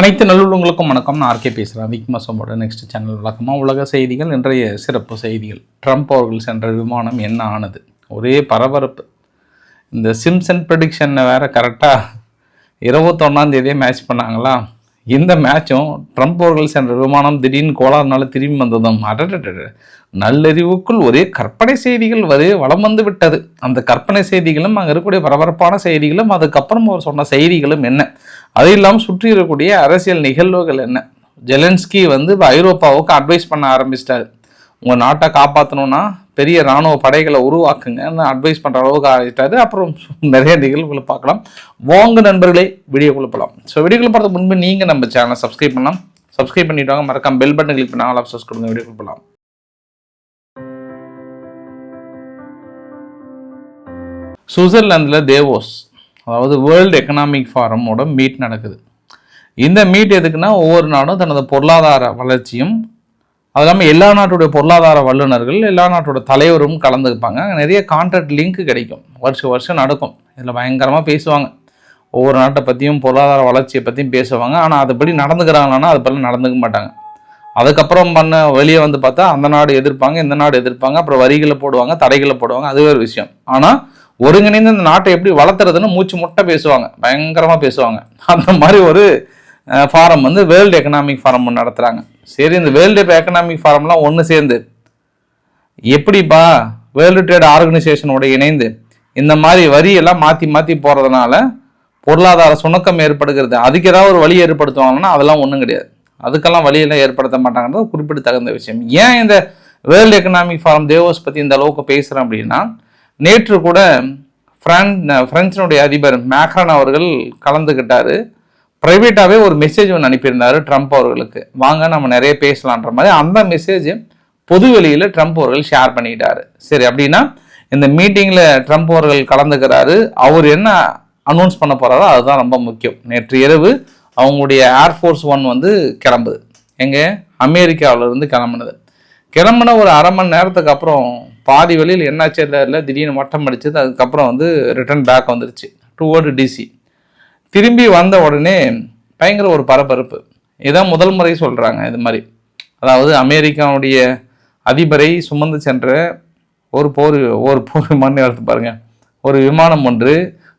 அனைத்து நல்லுள்ளங்களுக்கும் வணக்கம். நான் ஆர்கே பேசுகிறேன் விக்மசமோட நெக்ஸ்ட் சேனல் வழக்கமாக உலக செய்திகள் இன்றைய சிறப்பு செய்திகள். ட்ரம்ப் அவர்கள் சென்ற விமானம் என்ன ஆனது? ஒரே பரபரப்பு. இந்த சிம்சன் ப்ரெடிக்ஷனை வேற கரெக்டாக இருபத்தொன்னாம் தேதியே மேட்ச் பண்ணாங்களா? இந்த மேட்சும் ட்ரம்ப் அவர்கள் சென்ற விமானம் திடீர்னு கோளாறுனால திரும்பி வந்ததும் அடடட நல்லறிவுக்குள் ஒரே கற்பனை செய்திகள் ஒரே வளம் வந்து விட்டது. அந்த கற்பனை செய்திகளும் அங்கே இருக்கக்கூடிய பரபரப்பான செய்திகளும் அதுக்கப்புறம் அவர் சொன்ன செய்திகளும் என்ன? அது இல்லாமல் சுற்றி இருக்கக்கூடிய அரசியல் நிகழ்வுகள் என்ன? ஜெலன்ஸ்கி வந்து இப்போ ஐரோப்பாவுக்கு அட்வைஸ் பண்ண ஆரம்பிச்சிட்டாரு. உங்கள் நாட்டை காப்பாற்றணும்னா பெரிய இராணுவ படைகளை உருவாக்குங்கன்னு அட்வைஸ் பண்ணுற அளவுக்கு ஆகிட்டாரு அப்புறம் நிறைய நிகழ்வுகளை பார்க்கலாம். வாங்க நண்பர்களே வீடியோ போகலாம் ஸோ வீடியோக்குள்ள போகிறதுக்கு முன்பு நீங்கள் நம்ம சேனலை சப்ஸ்கிரைப் பண்ணலாம். சப்ஸ்கிரைப் பண்ணிவிட்டாங்க வாங்க மறக்காம பெல் பட்டன் கிளிக் பண்ணி ஆல் ஆப்ஷன்ஸ் கொடுங்க. வீடியோ போகலாம் சுவிட்சர்லாந்தில் தேவோஸ் அதாவது வேர்ல்டு எக்கனாமிக் ஃபாரமோட மீட் நடக்குது. இந்த மீட் எதுக்குன்னா ஒவ்வொரு நாடும் தனது பொருளாதார வளர்ச்சியும் அது இல்லாமல் எல்லா நாட்டுடைய பொருளாதார வல்லுநர்கள் எல்லா நாட்டோட தலைவரும் கலந்துப்பாங்க. நிறைய கான்ட்ராக்ட் லிங்க் கிடைக்கும். வருஷம் வருஷம் நடக்கும். இதில் பயங்கரமாக பேசுவாங்க. ஒவ்வொரு நாட்டை பற்றியும் பொருளாதார வளர்ச்சியை பற்றியும் பேசுவாங்க. ஆனால் அதுபடி நடந்துக்கிறாங்களான்னா அது பற்றி நடந்துக்க மாட்டாங்க. அதுக்கப்புறம் பண்ண வெளியே வந்து பார்த்தா அந்த நாடு எதிர்ப்பாங்க இந்த நாடு எதிர்ப்பாங்க. அப்புறம் வரிகளை போடுவாங்க தடைகளை போடுவாங்க. அது ஒரு விஷயம். ஆனால் ஒருங்கிணைந்து இந்த நாட்டை எப்படி வளர்த்துறதுன்னு மூச்சு முட்டை பேசுவாங்க. பயங்கரமாக பேசுவாங்க. அந்த மாதிரி ஒரு ஃபாரம் வந்து வேர்ல்டு எக்கனாமிக் ஃபாரம் நடத்துகிறாங்க சரி இந்த வேர்ல்டு எக்கனாமிக் ஃபாரம்லாம் ஒன்று சேர்ந்து எப்படிப்பா வேர்ல்டு ட்ரேட் ஆர்கனைசேஷனோட இணைந்து இந்த மாதிரி வரியெல்லாம் மாற்றி மாற்றி போகிறதுனால பொருளாதார சுணக்கம் ஏற்படுகிறது அதுக்கு ஏதாவது ஒரு வழி ஏற்படுத்துவாங்கன்னா அதெல்லாம் ஒன்றும் கிடையாது. அதுக்கெல்லாம் வழியெல்லாம் ஏற்படுத்த மாட்டாங்கன்றது குறிப்பிடத்தகுந்த விஷயம். ஏன் இந்த வேர்ல்டு எக்கனாமிக் ஃபாரம் தேவோஸ் பற்றி இந்த அளவுக்கு பேசுகிறேன் அப்படின்னா நேற்று கூட ஃப்ரான் பிரெஞ்சினுடைய அதிபர் மேக்ரான் அவர்கள் கலந்துக்கிட்டார் ப்ரைவேட்டாகவே ஒரு மெசேஜ் ஒன்று அனுப்பியிருந்தாரு ட்ரம்ப் அவர்களுக்கு. வாங்க நம்ம நிறைய பேசலான்ற மாதிரி அந்த மெசேஜ் பொது வெளியில் ட்ரம்ப் அவர்கள் ஷேர் பண்ணிக்கிட்டாரு சரி அப்படின்னா இந்த மீட்டிங்கில் ட்ரம்ப் அவர்கள் கலந்துக்கிறாரு. அவர் என்ன அனௌன்ஸ் பண்ண போகிறாரோ அதுதான் ரொம்ப முக்கியம். நேற்று இரவு அவங்களுடைய ஏர்ஃபோர்ஸ் ஒன் வந்து கிளம்புது. எங்கே? அமெரிக்காவிலேருந்து கிளம்புனது. கிளம்புன ஒரு அரை மணி நேரத்துக்கு அப்புறம் பாதி வழியில் என்னாச்சு இல்லை திடீர்னு மட்டம் அடிச்சது. அதுக்கப்புறம் வந்து ரிட்டர்ன் பேக் வந்துருச்சு. டுவோர்டு டிசி திரும்பி வந்த உடனே பயங்கர ஒரு பரபரப்பு. இதான் முதல் முறை சொல்கிறாங்க இது மாதிரி. அதாவது அமெரிக்காவுடைய அதிபரை சுமந்து சென்ற ஒரு போர் ஒரு போர் விமானம் எடுத்து பாருங்கள் ஒரு விமானம் ஒன்று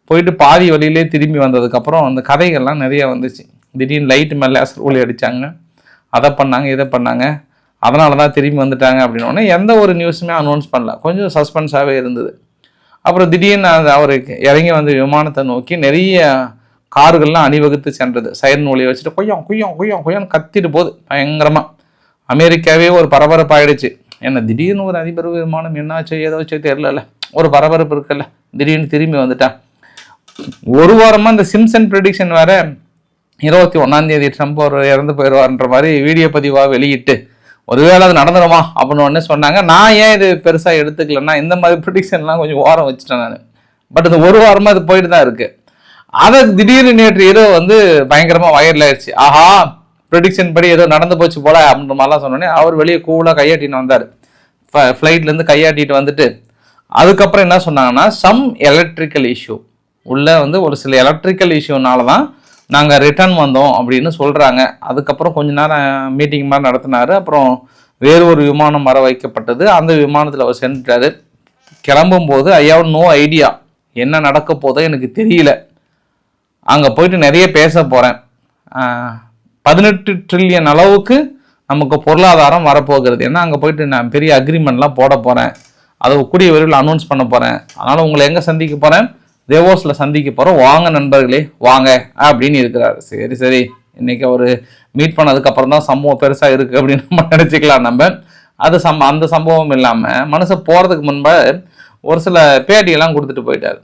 போயிட்டு பாதி வழியிலே திரும்பி வந்ததுக்கப்புறம் அந்த கதைகள்லாம் நிறையா வந்துச்சு. திடீர்னு லைட்டு மேலே லேசர் ஒளி அடித்தாங்க அதை பண்ணாங்க இதை பண்ணாங்க. அதனால தான் திரும்பி வந்துட்டாங்க அப்படின்னோடனே எந்த ஒரு நியூஸுமே அனௌன்ஸ் பண்ணல. கொஞ்சம் சஸ்பென்ஸாகவே இருந்தது. அப்புறம் திடீர்னு அந்த அவர் இறங்கி வந்து விமானத்தை நோக்கி நிறைய கார்கள்லாம் அணிவகுத்து சென்றது. சைரன் ஒளியை வச்சுட்டு கொய்யம் கொய்யம் கொய்யம் கொய்யான்னு கத்திட்டு போகுது. பயங்கரமாக அமெரிக்காவே ஒரு பரபரப்பு ஆயிடுச்சு என்ன திடீர்னு ஒரு அதிபர் விமானம் என்னாச்சு ஏதோ வச்சு தெரியல ஒரு பரபரப்பு இருக்குல்ல. திடீர்னு திரும்பி வந்துட்டான். ஒரு வாரமாக இந்த சிம்சன் ப்ரெடிக்ஷன் வேற இருபத்தி ஒன்றாந்தேதி ட்ரம்ப் அவர் இறந்து போயிடுவார்ன்ற மாதிரி வீடியோ பதிவாக வெளியிட்டு ஒருவேளை அது நடந்துருமா? அப்படின்னு ஒன்று சொன்னாங்க. நான் ஏன் இது பெருசாக எடுத்துக்கலன்னா இந்த மாதிரி ப்ரிடிக்ஷன்லாம் கொஞ்சம் ஓரம் வச்சுட்டேன் நான். பட் இந்த ஒரு வாரமாக இது போயிட்டு தான் இருக்குது அதை திடீர்னு நேற்று இரவு வந்து பயங்கரமாக வயரில் ஆயிடுச்சு. ஆஹா ப்ரெடிக்ஷன் படி ஏதோ நடந்து போச்சு போல அப்படின்ற மாதிரிலாம் சொன்னோடனே அவர் வெளியே கூலாக கையாட்டின்னு வந்தார். ஃப்ளைட்லேருந்து கையாட்டிட்டு வந்துட்டு அதுக்கப்புறம் என்ன சொன்னாங்கன்னா சம் எலக்ட்ரிக்கல் இஷ்யூ உள்ள வந்து ஒரு சில எலக்ட்ரிக்கல் இஷ்யூனால தான் நாங்கள் ரிட்டர்ன் வந்தோம் அப்படின்னு சொல்கிறாங்க அதுக்கப்புறம் கொஞ்ச நேரம் மீட்டிங் மாதிரி நடத்தினாரு. அப்புறம் வேறு ஒரு விமானம் வர வைக்கப்பட்டது. அந்த விமானத்தில் அவர் சென்றார். கிளம்பும்போது ஐயாவும் நோ ஐடியா என்ன நடக்க போதோ எனக்கு தெரியல. அங்கே போயிட்டு நிறைய பேச போகிறேன் பதினெட்டு ட்ரில்லியன் அளவுக்கு நமக்கு பொருளாதாரம் வரப்போகிறது. ஏன்னா அங்கே போயிட்டு நான் பெரிய அக்ரிமெண்ட்லாம் போட போகிறேன் அதை கூடிய விரைவில் அனௌன்ஸ் பண்ண போகிறேன் அதனால் உங்களை எங்கே சந்திக்க போகிறேன் தேவோஸில் சந்திக்க போகிறோம் வாங்க நண்பர்களே வாங்க அப்படின்னு இருக்கிறாரு. சரி சரி. இன்னைக்கு அவர் மீட் பண்ணதுக்கப்புறம் தான் சம்பவம் பெருசாக இருக்குது அப்படின்னு நம்ம நினச்சிக்கலாம் நம்ம. அது சம் அந்த சம்பவம் இல்லாமல் மனசை போகிறதுக்கு முன்பாக ஒரு சில பேட்டியெல்லாம் கொடுத்துட்டு போயிட்டார்.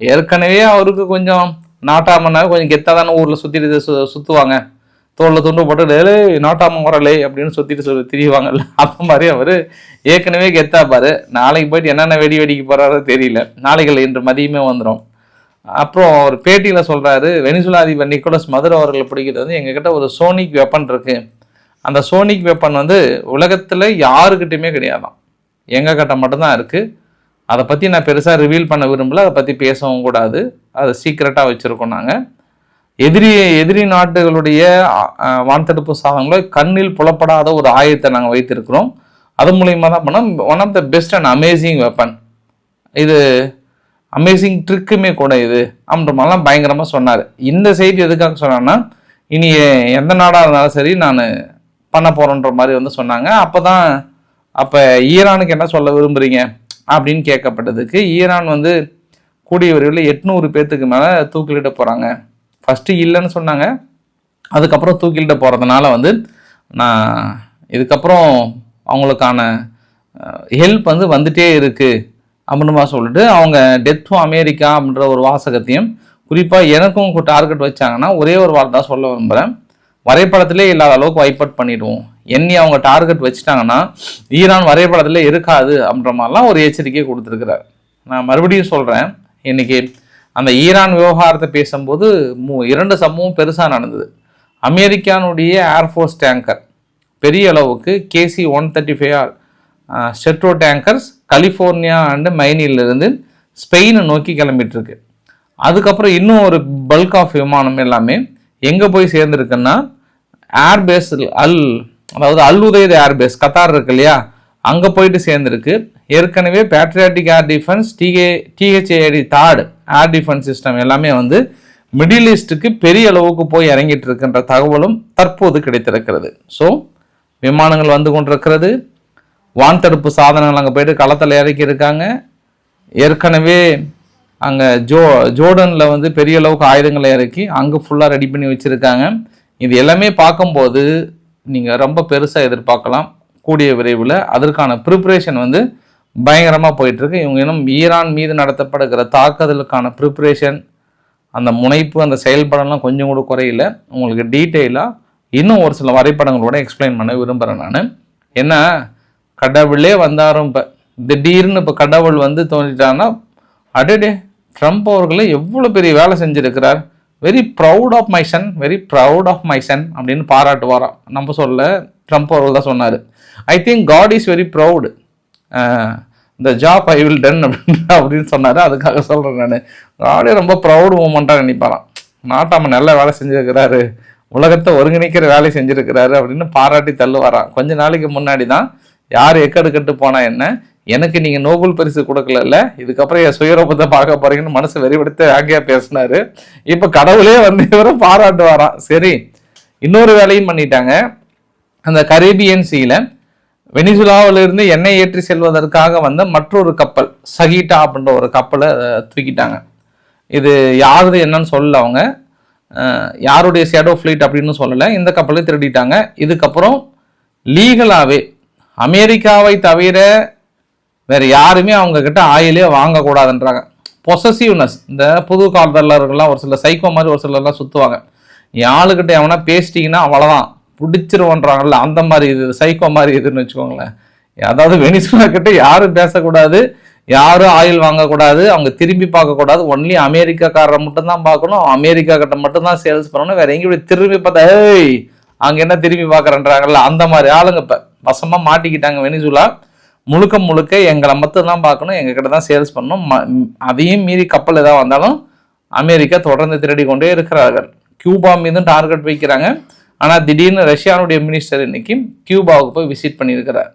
ஏற்கனவே அவருக்கு கொஞ்சம் நாட்டாமன்னாவே கொஞ்சம் கெத்தாக தானே ஊரில் சுற்றிட்டு சு சுற்றுவாங்க தோளில் துண்டு போட்டு லே நாட்டாம வரலே அப்படின்னு சுற்றிட்டு சொல்லி திரிவாங்கல்ல அந்த மாதிரி அவர் ஏற்கனவே கெத்தாப்பார் நாளைக்கு போயிட்டு என்னென்ன வெடி வெடிக்க போகிறாரோ தெரியல. நாளைகள் இன்று மதியமே வந்துடும் அப்புறம் அவர் பேட்டியில் சொல்கிறாரு வெனிசுலாதிபர் நிக்கோலஸ் மதுரை அவர்களை பிடிக்கிறது வந்து எங்ககிட்ட ஒரு சோனிக் வெப்பன் இருக்குது அந்த சோனிக் வெப்பன் வந்து உலகத்தில் யாருக்கிட்டையுமே கிடையாதான். எங்கள் கிட்ட மட்டும்தான் இருக்குது அதை பற்றி நான் பெருசாக ரிவீல் பண்ண விரும்பல. அதை பற்றி பேசவும் கூடாது. அதை சீக்ரெட்டாக வச்சுருக்கோம் நாங்கள் எதிரி எதிரி நாட்டுகளுடைய வான்தடுப்பு சாதனங்களை கண்ணில் புலப்படாத ஒரு ஆயத்தை நாங்கள் வைத்திருக்கிறோம். அது மூலியமாக தான் பண்ணோம். One of the best and amazing weapon இது அமேசிங் ட்ரிக்குமே கூட இது. அப்படின்ற மாதிரிலாம் பயங்கரமாக சொன்னார். இந்த செய்தி எதுக்காக சொன்னான்னா இனி எந்த நாடாக இருந்தாலும் சரி நான் பண்ண போகிறோன்ற மாதிரி வந்து சொன்னாங்க. அப்போ தான் அப்போ ஈரானுக்கு என்ன சொல்ல விரும்புகிறீங்க அப்படின்னு கேட்கப்பட்டதுக்கு ஈரான் வந்து கூடிய விரைவில் எட்நூறு பேர்த்துக்கு மேலே தூக்கிலிட போகிறாங்க ஃபஸ்ட்டு இல்லைன்னு சொன்னாங்க. அதுக்கப்புறம் தூக்கிலிட போகிறதுனால வந்து நான் இதுக்கப்புறம் அவங்களுக்கான ஹெல்ப் வந்து வந்துட்டே இருக்குது அப்படின்மா சொல்லிட்டு அவங்க டெத் அமெரிக்கா அப்படின்ற ஒரு வாசகத்தையும் குறிப்பாக எனக்கும் டார்கெட் வச்சாங்கன்னா ஒரே ஒரு வார்த்தை தான் சொல்ல விரும்புகிறேன் வரைபடத்திலே இல்லாத அளவுக்கு வைப் அவுட் பண்ணிடுவோம். என்னை அவங்க டார்கெட் வச்சுட்டாங்கன்னா ஈரான் வரைபடத்தில் இருக்காது அப்படின்ற மாதிரிலாம் ஒரு எச்சரிக்கை கொடுத்துருக்குறாரு. நான் மறுபடியும் சொல்கிறேன் இன்னைக்கு அந்த ஈரான் விவகாரத்தை பேசும்போது மூ இரண்டு சம்பவம் பெருசாக நடந்தது. அமெரிக்கானுடைய ஏர்ஃபோர்ஸ் டேங்கர் பெரிய அளவுக்கு KC one thirty five R stratotankers California and மைனிலிருந்து ஸ்பெயினை நோக்கி கிளம்பிட்டுருக்கு. அதுக்கப்புறம் இன்னும் ஒரு பல்க் ஆஃப் விமானம் எல்லாமே எங்கே போய் சேர்ந்துருக்குன்னா ஏர்பேஸ் அல் அதாவது அல் உதயது ஏர்பேஸ் கத்தார் இருக்கு இல்லையா அங்கே போயிட்டு சேர்ந்துருக்கு. ஏற்கனவே பேட்ரியாட்டிக் ஏர் டிஃபென்ஸ் டிஏ டிஹெச்ஏடி தார்டு ஏர் டிஃபென்ஸ் சிஸ்டம் எல்லாமே வந்து மிடில் ஈஸ்ட்டுக்கு பெரிய அளவுக்கு போய் இறங்கிட்டு இருக்கின்ற தகவலும் தற்போது கிடைத்திருக்கிறது. ஸோ விமானங்கள் வந்து கொண்டிருக்கிறது. வான் தடுப்பு சாதனங்கள் அங்கே போயிட்டு களத்தில் இறக்கி இருக்காங்க ஏற்கனவே அங்கே ஜோ ஜோர்டனில் வந்து பெரிய அளவுக்கு ஆயுதங்களை இறக்கி அங்கே ஃபுல்லாக ரெடி பண்ணி வச்சுருக்காங்க. இது எல்லாமே பார்க்கும்போது நீங்கள் ரொம்ப பெருசாக எதிர்பார்க்கலாம். கூடிய விரைவில் அதற்கான ப்ரிப்ரேஷன் வந்து பயங்கரமாக போயிட்டுருக்கு. இவங்க இன்னும் ஈரான் மீது நடத்தப்படுகிற தாக்குதலுக்கான ப்ரிப்ரேஷன் அந்த முனைப்பு அந்த செயல்படம்லாம் கொஞ்சம் கூட குறையில. உங்களுக்கு டீட்டெயிலாக இன்னும் ஒரு சில வரைபடங்களோட எக்ஸ்பிளைன் பண்ண விரும்புகிறேன் நான். என்ன? கடவுளே வந்தாரும் இப்போ. திடீர்னு இப்போ கடவுள் வந்து தோன்றிட்டான்னா அடடே ட்ரம்ப் அவர்களே எவ்வளோ பெரிய வேலை செஞ்சுருக்கிறார். Very proud of my son very proud of my son அப்படின்னு பாராட்டுவாராம். நம்ம சொல்ல ட்ரம்ப் அவர்கள் தான் சொன்னார். I think God is very proud இந்த ஜாப் ஐ வில் டன் அப்படின்னு அப்படின்னு சொன்னார். அதுக்காக சொல்கிறேன் நான். காடே ரொம்ப ப்ரௌடு மூமெண்ட்டாக நினைப்பாராம். நாட்டாம நல்ல வேலை செஞ்சுருக்கிறாரு. உலகத்தை ஒருங்கிணைக்கிற வேலை செஞ்சுருக்கிறாரு அப்படின்னு பாராட்டி தள்ளுவாராம். கொஞ்ச நாளைக்கு முன்னாடி தான் யார் எக்கடு கட்டு என்ன? எனக்கு நீங்கள் நோபல் பரிசு கொடுக்கல இதுக்கப்புறம் என் சுயரூபத்தை பார்க்க போறீங்கன்னு மனசு வெறிபடுத்த ஆகியா பேசினாரு. இப்போ கடவுளே வந்து இவரும் பாராட்டுவாராம் சரி இன்னொரு வேலையும் பண்ணிட்டாங்க. அந்த கரேபியன் சீல வெனிசுலாவிலிருந்து எண்ணெய் ஏற்றி செல்வதற்காக வந்த மற்றொரு கப்பல் சகிட்டா அப்படின்ற ஒரு கப்பலை தூக்கிட்டாங்க. இது யாரு என்னன்னு சொல்லல அவங்க. யாருடைய ஷேடோ ஃப்ளீட் அப்படின்னு சொல்லலை இந்த கப்பலை திருடிட்டாங்க. இதுக்கப்புறம் லீகலாகவே அமெரிக்காவை தவிர வேற யாருமே அவங்கக்கிட்ட ஆயிலே வாங்கக்கூடாதுன்றாங்க. பொசசிவ்னஸ் இந்த புது காலத்தல்லர்கள்லாம் ஒரு சில சைக்கோ மாதிரி ஒரு சிலர்லாம் சுற்றுவாங்க என் எவனா பேசிட்டிங்கன்னா அவ்வளோதான் பிடிச்சிருவோன்றாங்கல்ல அந்த மாதிரி இது சைக்கோ மாதிரி இதுன்னு வச்சுக்கோங்களேன். அதாவது வெனிசுலா கிட்ட யாரும் பேசக்கூடாது யாரும் ஆயில் வாங்கக்கூடாது அவங்க திரும்பி பார்க்கக்கூடாது. ஒன்லி அமெரிக்காக்காரரை மட்டும்தான் பார்க்கணும் அமெரிக்கா கிட்ட மட்டும்தான் சேல்ஸ் பண்ணணும். வேற எங்கேயும் இப்படி திரும்பி பார்த்தா ஏய் அங்கே என்ன திரும்பி பார்க்குறன்றாங்கல்ல அந்த மாதிரி ஆளுங்க இப்போ வசமாக மாட்டிக்கிட்டாங்க வெனிசுலா முழுக்க முழுக்க எங்களை மட்டும் தான் பார்க்கணும் எங்ககிட்ட தான் சேல்ஸ் பண்ணணும். ம- அதையும் மீறி கப்பல் ஏதாவது வந்தாலும் அமெரிக்கா தொடர்ந்து திருடி கொண்டே இருக்கிறார்கள். கியூபா மீதும் டார்கெட் வைக்கிறாங்க. ஆனால் திடீர்னு ரஷ்யானுடைய மினிஸ்டர் இன்னைக்கு கியூபாவுக்கு போய் விசிட் பண்ணியிருக்கிறார்.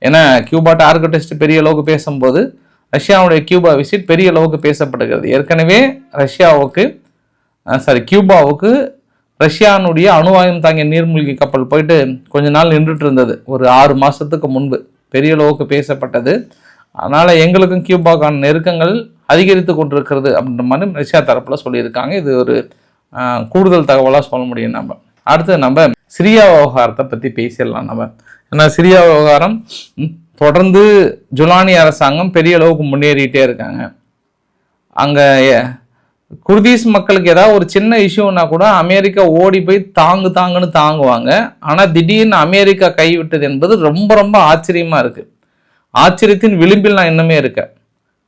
ஏன்னா கியூபா டார்கெட் டெஸ்ட் பெரிய அளவுக்கு பேசும்போது ரஷ்யாவுடைய கியூபா விசிட் பெரிய அளவுக்கு பேசப்படுகிறது. ஏற்கனவே ரஷ்யாவுக்கு சாரி கியூபாவுக்கு ரஷ்யானுடைய அணுவாயம் தாங்கிய நீர்மூழ்கி கப்பல் போயிட்டு கொஞ்ச நாள் நின்றுட்டு இருந்தது. ஒரு ஆறு மாதத்துக்கு முன்பு. பெரிய அளவுக்கு பேசப்பட்டது. அதனால் எங்களுக்கும் கியூபாக்கான நெருக்கங்கள் அதிகரித்து கொண்டிருக்கிறது அப்படின்ற மாதிரி ரஷ்யா தரப்பில் சொல்லியிருக்காங்க. இது ஒரு கூடுதல் தகவலாக சொல்ல முடியும் நம்ம. அடுத்து நம்ம சிரியா விவகாரத்தை பற்றி பேசிடலாம் நம்ம. ஏன்னா சிரியா விவகாரம் தொடர்ந்து ஜுலானி அரசாங்கம் பெரிய அளவுக்கு முன்னேறிட்டே இருக்காங்க. அங்கே குர்தீஸ் மக்களுக்கு ஏதாவது ஒரு சின்ன இஷ்யூனா கூட அமெரிக்கா ஓடி போய் தாங்கு தாங்குன்னு தாங்குவாங்க. ஆனால் திடீர்னு அமெரிக்கா கைவிட்டது என்பது ரொம்ப ரொம்ப ஆச்சரியமாக இருக்குது ஆச்சரியத்தின் விளிம்பில் நான் இன்னுமே இருக்கேன்.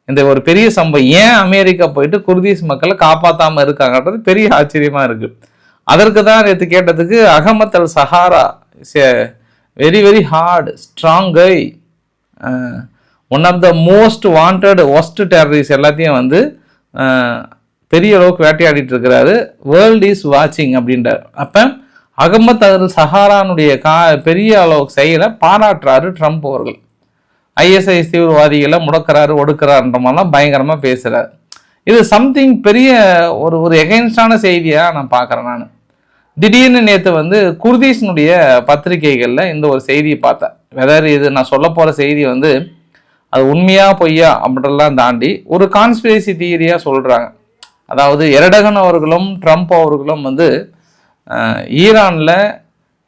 இந்த ஒரு பெரிய சம்பவம். ஏன் அமெரிக்கா போயிட்டு குர்தீஸ் மக்களை காப்பாற்றாமல் இருக்காங்கன்றது பெரிய ஆச்சரியமாக இருக்குது அதற்கு தான் நேற்று கேட்டதுக்கு Ahmed al Sahara very very hard strong guy one of the most wanted worst terrorists எல்லாத்தையும் வந்து பெரிய அளவுக்கு வேட்டையாடிட்டு இருக்கிறாரு. வேர்ல்ட் இஸ் வாட்சிங் அப்படின்றார். அப்போ அகமத் அல் சஹாரானுடைய கா பெரிய அளவுக்கு செயலை பாராட்டுறாரு ட்ரம்ப் அவர்கள். ஐஎஸ்ஐஎஸ் தீவிரவாதிகளை முடக்கிறாரு ஒடுக்கிறாருன்ற மாதிரிலாம் பயங்கரமாக பேசுகிறார் இது சம்திங் பெரிய ஒரு ஒரு எகென்ஸ்டான செய்தியாக நான் பார்க்குறேன் நான். திடீர்னு நேற்று வந்து குர்தீஷனுடைய பத்திரிகைகளில் இந்த ஒரு செய்தியை பார்த்தேன். வெதர் இது நான் சொல்ல போகிற செய்தி வந்து அது உண்மையாக பொய்யா அப்படின்றலாம் தாண்டி ஒரு கான்ஸ்பிரசி தியரியாக சொல்கிறாங்க அதாவது எரடகன் அவர்களும் ட்ரம்ப் அவர்களும் வந்து ஈரானில்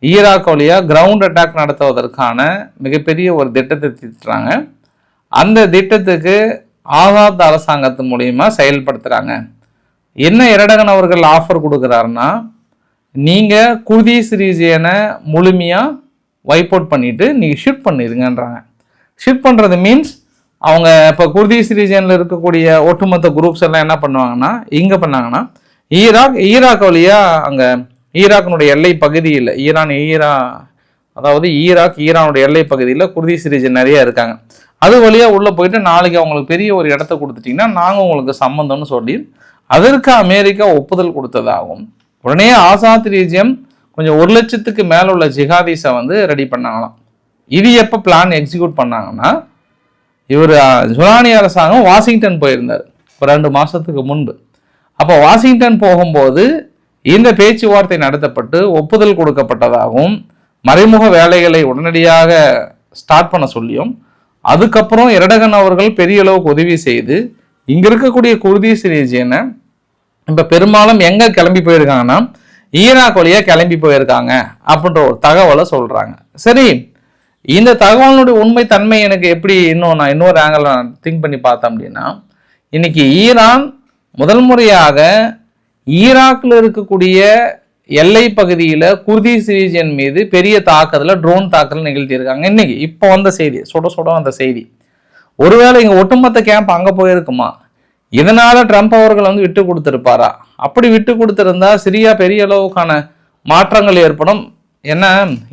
ஈராக் வழியாக கிரவுண்ட் அட்டாக் நடத்துவதற்கான மிகப்பெரிய ஒரு திட்டத்தை திட்டுறாங்க. அந்த திட்டத்துக்கு ஆசாத் அரசாங்கத்து மூலிமா செயல்படுத்துகிறாங்க என்ன இரடகன் அவர்கள் ஆஃபர் கொடுக்குறாருன்னா நீங்கள் குர்தீஸ் ரீஜியனை முழுமையாக வைப் அவுட் பண்ணிவிட்டு நீங்கள் ஷிஃப்ட் பண்ணிடுங்கன்றாங்க ஷிஃப்ட் பண்ணுறது மீன்ஸ் அவங்க இப்போ குர்தீஸ் ரீஜனில் இருக்கக்கூடிய ஒட்டுமொத்த குரூப்ஸ் எல்லாம் என்ன பண்ணுவாங்கன்னா இங்கே பண்ணாங்கன்னா ஈராக் ஈராக் வழியாக அங்கே ஈராக்கினுடைய எல்லை பகுதியில் ஈரான் ஈரா அதாவது ஈராக் ஈரானுடைய எல்லை பகுதியில் குர்தீஸ் ரீஜன் நிறைய இருக்காங்க. அது வழியாக உள்ளே போயிட்டு நாளைக்கு அவங்களுக்கு பெரிய ஒரு இடத்த கொடுத்துட்டிங்கன்னா நாங்கள் உங்களுக்கு சம்மந்தம்னு சொல்லி அதற்கு அமெரிக்கா ஒப்புதல் கொடுத்ததாகும் உடனே ஆசாத் ரீஜியம் கொஞ்சம் ஒரு லட்சத்துக்கு மேலே உள்ள ஜிஹாதீஸை வந்து ரெடி பண்ணாங்களாம். இது எப்போ பிளான் எக்ஸிக்யூட் பண்ணாங்கன்னா இவர் ஜுலானி அரசாங்கம் வாஷிங்டன் போயிருந்தார். ஒரு ரெண்டு மாதத்துக்கு முன்பு. அப்போ வாஷிங்டன் போகும்போது இந்த பேச்சுவார்த்தை நடத்தப்பட்டு ஒப்புதல் கொடுக்கப்பட்டதாகவும் மறைமுக வேலைகளை உடனடியாக ஸ்டார்ட் பண்ண சொல்லியும் அதுக்கப்புறம் இரடகன் அவர்கள் பெரிய அளவுக்கு உதவி செய்து இங்கே இருக்கக்கூடிய குர்தீஸ் ரீஜியனை இப்போ பெரும்பாலும் எங்கே கிளம்பி போயிருக்காங்கன்னா ஈராக் வழியாக கிளம்பி போயிருக்காங்க அப்படின்ற ஒரு தகவலை சொல்கிறாங்க சரி இந்த தகவலுடைய உண்மை தன்மை எனக்கு எப்படி இன்னும் நான் இன்னொரு ஆங்கிள் நான் திங்க் பண்ணி பார்த்தேன் அப்படின்னா இன்னைக்கு ஈரான் முதல் முறையாக ஈராக்கில் இருக்கக்கூடிய எல்லை பகுதியில் குர்தீஸ் சிரிஜன் மீது பெரிய தாக்குதல ட்ரோன் தாக்குதல் நிகழ்த்தியிருக்காங்க. இன்னைக்கு இப்போ வந்த செய்தி சுட சுட வந்த செய்தி. ஒருவேளை இங்கே ஒட்டுமொத்த கேம்ப் அங்கே போயிருக்குமா? இதனால ட்ரம்ப் அவர்கள் வந்து விட்டு கொடுத்துருப்பாரா? அப்படி விட்டு கொடுத்துருந்தா சிரியா பெரிய அளவுக்கான மாற்றங்கள் ஏற்படும். ஏன்னா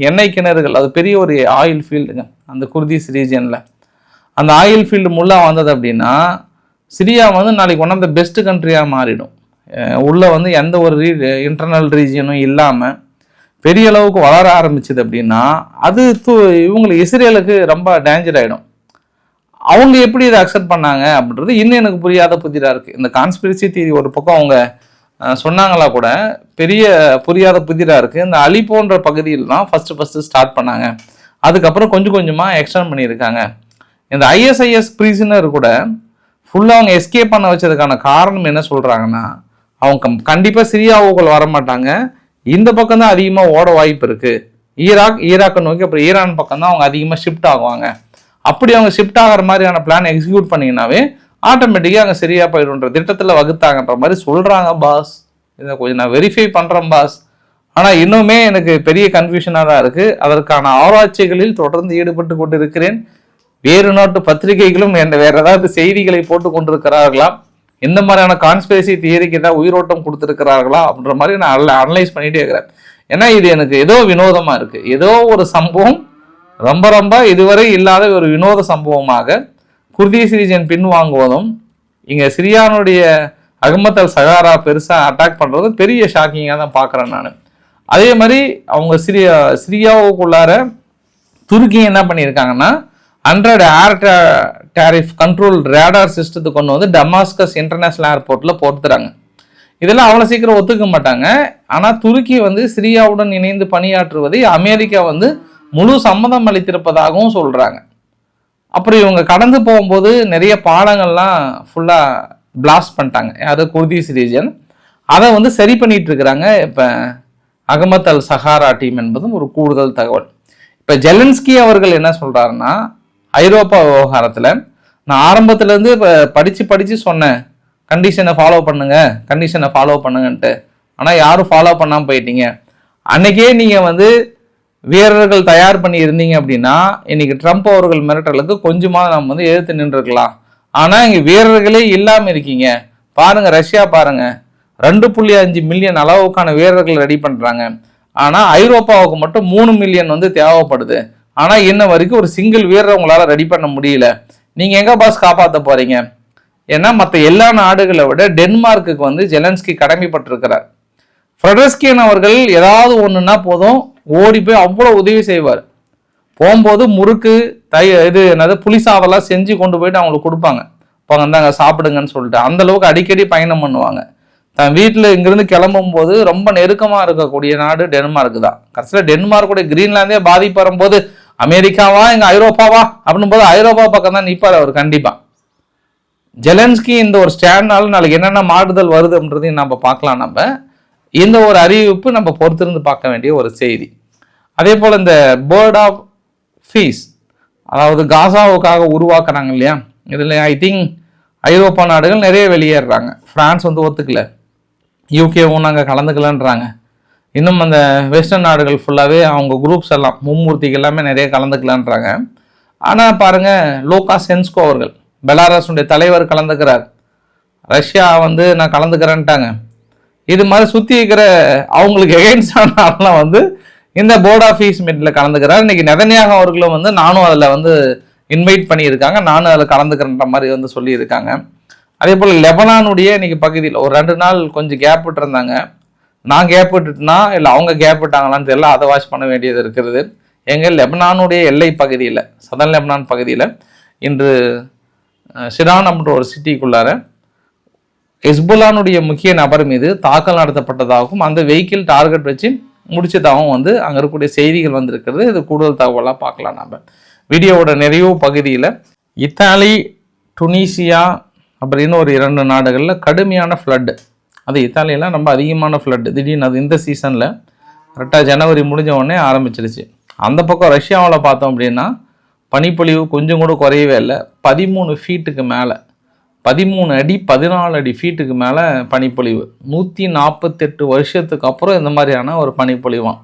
எண்ணெய் கிணறுகள் அது பெரிய ஒரு ஆயில் ஃபீல்டுங்க அந்த குர்தீஸ் ரீஜியனில் அந்த ஆயில் ஃபீல்டு முல்லாக வந்தது அப்படின்னா சிரியா வந்து நாளைக்கு ஒன் ஆஃப் த பெஸ்ட் கண்ட்ரியாக மாறிடும். உள்ளே வந்து எந்த ஒரு ரீ இன்டர்னல் ரீஜியனும் இல்லாமல் பெரிய அளவுக்கு வளர ஆரம்பிச்சது அப்படின்னா அது தூ இவங்களுக்கு இஸ்ரேலுக்கு ரொம்ப டேஞ்சர் ஆகிடும் அவங்க எப்படி இதை அக்செப்ட் பண்ணாங்க அப்படின்றது இன்னும் எனக்கு புரியாத புதிராக இருக்குது இந்த கான்ஸ்பிரசி தீரி ஒரு பக்கம் அவங்க சொன்னாங்களா கூட பெரிய புரியாத புதிராக இருக்குது இந்த அலி போன்ற பகுதியில் தான் ஃபஸ்ட்டு ஃபஸ்ட்டு ஸ்டார்ட் பண்ணாங்க. அதுக்கப்புறம் கொஞ்சம் கொஞ்சமாக எக்ஸ்டெண்ட் பண்ணியிருக்காங்க. இந்த ஐஎஸ்ஐஎஸ் ப்ரீசனர் கூட ஃபுல்லாக அவங்க எஸ்கேப் பண்ண வச்சதுக்கான காரணம் என்ன சொல்கிறாங்கன்னா அவங்க கண்டிப்பாக சிரியாவுக்குள் வர மாட்டாங்க. இந்த பக்கம் தான் அதிகமாக ஓட வாய்ப்பு இருக்குது ஈராக் ஈராக்கை நோக்கி அப்புறம் ஈரான் பக்கம் தான் அவங்க அதிகமாக ஷிஃப்ட் ஆகுவாங்க. அப்படி அவங்க ஷிஃப்ட் ஆகிற மாதிரியான பிளான் எக்ஸிக்யூட் பண்ணிங்கனாவே ஆட்டோமேட்டிக்காக அங்கே சரியாக போயிடுன்ற திட்டத்தில் வகுத்தாங்கன்ற மாதிரி சொல்கிறாங்க பாஸ் இதை கொஞ்சம் நான் வெரிஃபை பண்ணுறேன் பாஸ் ஆனால் இன்னுமே எனக்கு பெரிய கன்ஃபியூஷனாக தான் இருக்குது அதற்கான ஆராய்ச்சிகளில் தொடர்ந்து ஈடுபட்டு கொண்டு இருக்கிறேன் வேறு நாட்டு பத்திரிகைகளும் என்ன வேறு ஏதாவது செய்திகளை போட்டு கொண்டிருக்கிறார்களா? எந்த மாதிரியான கான்ஸ்பிரசி தியரிக்கு ஏதாவது உயிரோட்டம் கொடுத்துருக்கிறார்களா? அப்படின்ற மாதிரி நான் அனலைஸ் பண்ணிகிட்டே இருக்கிறேன். ஏன்னா இது எனக்கு ஏதோ வினோதமாக இருக்குது ஏதோ ஒரு சம்பவம் ரொம்ப ரொம்ப இதுவரை இல்லாத ஒரு வினோத சம்பவமாக குர்தீஸ் பின் பின்வாங்குவதும் இங்கே சிரியானுடைய அகமத் அல் சகாரா பெருசாக அட்டாக் பண்ணுறது பெரிய ஷாக்கிங்காக தான் பார்க்குறேன் நான். அதே மாதிரி அவங்க சிரியா சிரியாவுக்குள்ளார துருக்கி என்ன பண்ணியிருக்காங்கன்னா ஹண்ட்ரட் ஏர் டேரிஃப் கண்ட்ரோல் ரேடார் சிஸ்டத்தை கொண்டு வந்து டமாஸ்கஸ் இன்டர்நேஷ்னல் ஏர்போர்ட்டில் போட்டுறாங்க இதெல்லாம் அவ்வளோ சீக்கிரம் ஒத்துக்க மாட்டாங்க. ஆனால் துருக்கி வந்து சிரியாவுடன் இணைந்து பணியாற்றுவதை அமெரிக்கா வந்து முழு சம்மதம் அளித்திருப்பதாகவும் சொல்கிறாங்க அப்புறம் இவங்க கடந்து போகும்போது நிறைய பாலங்கள்லாம் ஃபுல்லாக பிளாஸ்ட் பண்ணிட்டாங்க. அது குர்தீஸ் ரீஜன் அதை வந்து சரி பண்ணிட்டு இருக்கிறாங்க. இப்போ அகமத் அல் சஹாரா டீம் என்பதும் ஒரு கூடுதல் தகவல். இப்போ ஜெலன்ஸ்கி அவர்கள் என்ன சொல்கிறாருன்னா ஐரோப்பா விவகாரத்தில் நான் ஆரம்பத்துலேருந்து இப்போ படித்து படித்து சொன்னேன். கண்டிஷனை ஃபாலோ பண்ணுங்கள் கண்டிஷனை ஃபாலோ பண்ணுங்கன்ட்டு. ஆனால் யாரும் ஃபாலோ பண்ணாமல் போயிட்டீங்க. அன்றைக்கே நீங்கள் வந்து வீரர்கள் தயார் பண்ணி இருந்தீங்க அப்படின்னா இன்னைக்கு ட்ரம்ப் அவர்கள் மிரட்டலுக்கு கொஞ்சமாக நம்ம வந்து எதிர்த்து நின்றுருக்கலாம். ஆனால் இங்கே வீரர்களே இல்லாமல் இருக்கீங்க. பாருங்கள் ரஷ்யா பாருங்கள் ரெண்டு புள்ளி அஞ்சு மில்லியன் அளவுக்கான வீரர்கள் ரெடி பண்ணுறாங்க ஆனால் ஐரோப்பாவுக்கு மட்டும் மூணு மில்லியன் வந்து தேவைப்படுது. ஆனால் இன்ன வரைக்கும் ஒரு சிங்கிள் வீரரை உங்களால் ரெடி பண்ண முடியல. நீங்கள் எங்கே பாஸ் காப்பாற்ற போகிறீங்க ஏன்னா மற்ற எல்லா நாடுகளை விட டென்மார்க்குக்கு வந்து ஜெலன்ஸ்கி கடமைப்பட்டிருக்கிறார். ஃப்ரெடஸ்கியன் அவர்கள் ஏதாவது ஒன்றுனா போதும் ஓடி போய் அவ்வளோ உதவி செய்வார். போகும்போது முறுக்கு தை இது என்னது புளிசாதெல்லாம் செஞ்சு கொண்டு போயிட்டு அவங்களுக்கு கொடுப்பாங்க. இப்போ வந்தாங்க சாப்பிடுங்கன்னு சொல்லிட்டு. அந்தளவுக்கு அடிக்கடி பயணம் பண்ணுவாங்க. தன் வீட்டில் இங்கிருந்து கிளம்பும் போது ரொம்ப நெருக்கமாக இருக்கக்கூடிய நாடு டென்மார்க் தான். கடைசியில் டென்மார்க்குடைய கிரீன்லாந்தே பாதிப்பு வரும்போது அமெரிக்காவா எங்கள் ஐரோப்பாவா அப்படின்னும் போது ஐரோப்பா பக்கம் தான் நிற்பார் அவர் கண்டிப்பாக ஜெலன்ஸ்கி இந்த ஒரு ஸ்டாண்ட்னால நாளைக்கு என்னென்ன மாறுதல் வருதுன்றதையும் நம்ம பார்க்கலாம் நம்ம. இந்த ஒரு அறிவிப்பு நம்ம பொறுத்திருந்து பார்க்க வேண்டிய ஒரு செய்தி. அதே போல் இந்த பேர்ட் ஆஃப் ஃபீஸ் அதாவது காசாவுக்காக உருவாக்குறாங்க இல்லையா? இதில் ஐ திங்க் ஐரோப்பா நாடுகள் நிறைய வெளியேறுறாங்க. ஃப்ரான்ஸ் வந்து ஒத்துக்கல. யூகேவும் நாங்கள் கலந்துக்கலன்றாங்க. இன்னும் அந்த வெஸ்டர்ன் நாடுகள் ஃபுல்லாகவே அவங்க குரூப்ஸ் எல்லாம் மும்மூர்த்திக்கு எல்லாமே நிறைய கலந்துக்கலான்றாங்க. ஆனால் பாருங்கள் லோகா சென்ஸ்கோ அவர்கள் பெலாரஸுடைய தலைவர் கலந்துக்கிறார். ரஷ்யா வந்து நான் கலந்துக்கிறேன்ட்டாங்க. இது மாதிரி சுற்றி இருக்கிற அவங்களுக்கு எகெயின்ஸ்டான ஆள்லாம் வந்து இந்த போர்ட் ஆஃப் ஃபீஸ் மீட்டில் கலந்துக்கிறார். இன்னைக்கு நெதனியாக அவர்களும் வந்து நானும் அதில் வந்து இன்வைட் பண்ணியிருக்காங்க. நானும் அதில் கலந்துக்கிறன்ற மாதிரி வந்து சொல்லியிருக்காங்க. அதே போல் லெபனானுடைய இன்னைக்கு பகுதியில் ஒரு ரெண்டு நாள் கொஞ்சம் கேப் விட்டுருந்தாங்க. நான் கேப் விட்டுட்டுனா? இல்லை அவங்க கேப் விட்டாங்களான்னு தெரியல. அதை வாஷ் பண்ண வேண்டியது இருக்கிறது. எங்கள் லெபனானுடைய எல்லை பகுதியில் சதன் லெபனான் பகுதியில் இன்று ஷிரான் அப்படின்ற ஒரு சிட்டிக்குள்ளார ஹெஸ்புல்லானுடைய முக்கிய நபர் மீது தாக்கல் நடத்தப்பட்டதாகவும் அந்த வெஹிக்கிள் டார்கெட் வச்சு முடிச்சதாகவும் வந்து அங்கே இருக்கக்கூடிய செய்திகள் வந்திருக்கிறது. இது கூடுதல் தகவலாக பார்க்கலாம் நம்ம வீடியோவோட நிறைவு பகுதியில் இத்தாலி டுனீசியா அப்படின்னு ஒரு இரண்டு நாடுகளில் கடுமையான ஃப்ளட்டு அது இத்தாலியெல்லாம் ரொம்ப அதிகமான ஃப்ளட்டு திடீர்னு அது இந்த சீசனில் கரெக்டாக ஜனவரி முடிஞ்ச உடனே ஆரம்பிச்சிருச்சு. அந்த பக்கம் ரஷ்யாவில் பார்த்தோம் அப்படின்னா பனிப்பொழிவு கொஞ்சம் கூட குறையவே இல்லை. பதிமூணு ஃபீட்டுக்கு மேலே. பதிமூணு அடி பதினாலு அடி ஃபீட்டுக்கு மேலே பனிப்பொழிவு. நூற்றி நாற்பத்தெட்டு வருஷத்துக்கு அப்புறம் இந்த மாதிரியான ஒரு பனிப்பொழிவான்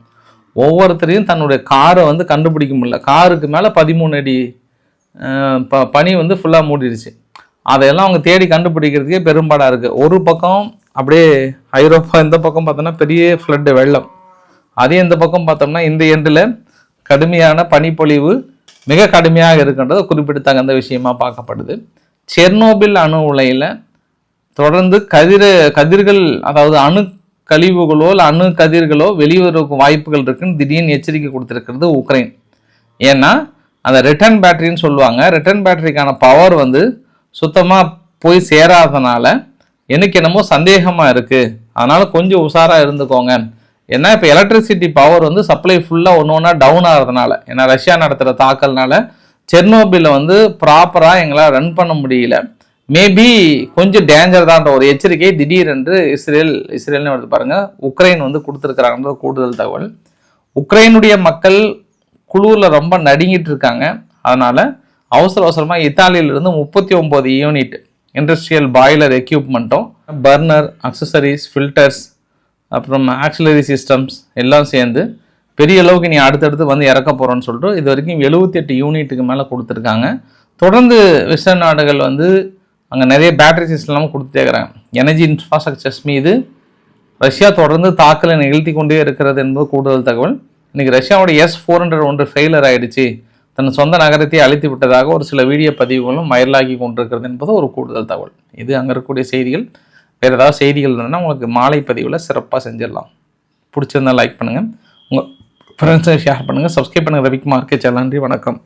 ஒவ்வொருத்தரையும் தன்னுடைய காரை வந்து கண்டுபிடிக்க முடியல. காருக்கு மேலே பதிமூணு அடி ப பனி வந்து ஃபுல்லாக மூடிடுச்சு அதையெல்லாம் அவங்க தேடி கண்டுபிடிக்கிறதுக்கே பெரும்பாடாக இருக்குது ஒரு பக்கம் அப்படியே ஐரோப்பா இந்த பக்கம் பார்த்தோன்னா பெரிய ஃப்ளட்டு வெள்ளம். அதே இந்த பக்கம் பார்த்தோம்னா இந்த எண்டில் கடுமையான பனிப்பொழிவு மிக கடுமையாக இருக்கின்றது குறிப்பிடத்தகுந்த விஷயமா பார்க்கப்படுது. செர்னோபில் அணு உலையில் தொடர்ந்து கதிர கதிர்கள் அதாவது அணு கழிவுகளோ இல்லை அணு கதிர்களோ வெளிவருக்கு வாய்ப்புகள் இருக்குன்னு திடீர்னு எச்சரிக்கை கொடுத்துருக்கிறது உக்ரைன். ஏன்னா அந்த ரிட்டர்ன் பேட்டரின்னு சொல்லுவாங்க. ரிட்டர்ன் பேட்டரிக்கான பவர் வந்து சுத்தமாக போய் சேராதனால எனக்கு என்னமோ சந்தேகமாக இருக்குது அதனால் கொஞ்சம் உஷாராக இருந்துக்கோங்க. ஏன்னா இப்போ எலக்ட்ரிசிட்டி பவர் வந்து சப்ளை ஃபுல்லாக ஒன்று ஒன்றா டவுன் ஆகிறதுனால ஏன்னா ரஷ்யா நடத்துகிற தாக்கல்னால செர்னோபிலில் வந்து ப்ராப்பராக எங்களால் ரன் பண்ண முடியல. மேபி கொஞ்சம் டேஞ்சர் தான்ற ஒரு எச்சரிக்கை. திடீரென்று இஸ்ரேல் இஸ்ரேல்னு எடுத்து பாருங்கள் உக்ரைன் வந்து கொடுத்துருக்குறாங்க கூடுதல் தகவல். உக்ரைனுடைய மக்கள் குழுவில் ரொம்ப நடுங்கிட்டு இருக்காங்க. அதனால் அவசர அவசரமாக இத்தாலியிலிருந்து முப்பத்தி ஒம்பது யூனிட் இண்டஸ்ட்ரியல் பாய்லர் எக்யூப்மெண்ட்டும் பர்னர் அக்சசரிஸ் ஃபில்டர்ஸ் அப்புறம் ஆக்சிலரி சிஸ்டம்ஸ் எல்லாம் சேர்ந்து பெரிய அளவுக்கு நீ அடுத்தடுத்து வந்து இறக்க போகிறோன்னு சொல்லிட்டு இது வரைக்கும் எழுபத்தி எட்டு யூனிட்டுக்கு மேலே கொடுத்துருக்காங்க. தொடர்ந்து வெஸ்டர்ன் நாடுகள் வந்து அங்கே நிறைய பேட்டரி சிஸ்டம்லாம் கொடுத்துட்டே இருக்கிறாங்க எனர்ஜி இன்ஃப்ராஸ்ட்ரக்சர்ஸ் மீது ரஷ்யா தொடர்ந்து தாக்கலை நிகழ்த்தி கொண்டே இருக்கிறது என்பது கூடுதல் தகவல். இன்றைக்கி ரஷ்யாவோட எஸ் ஃபோர் ஹண்ட்ரட் ஒன்று ஃபெயிலர் ஆகிடுச்சு தன் சொந்த நகரத்தை அழித்து விட்டதாக ஒரு சில வீடியோ பதிவுகளும் வைரலாகி கொண்டிருக்கிறது என்பது ஒரு கூடுதல் தகவல். இது அங்கே இருக்கக்கூடிய செய்திகள். வேறு ஏதாவது செய்திகள் இருந்தால் உங்களுக்கு மாலை பதிவில் சிறப்பாக செஞ்சிடலாம். பிடிச்சிருந்தால் லைக் பண்ணுங்கள் உங்கள் ஃப்ரெண்ட்ஸை ஷேர் பண்ணுங்கள் சப்ஸ்கிரைப் பண்ணுங்கள் ரவிக்குமார்க்கு சேனல் நன்றி. வணக்கம்.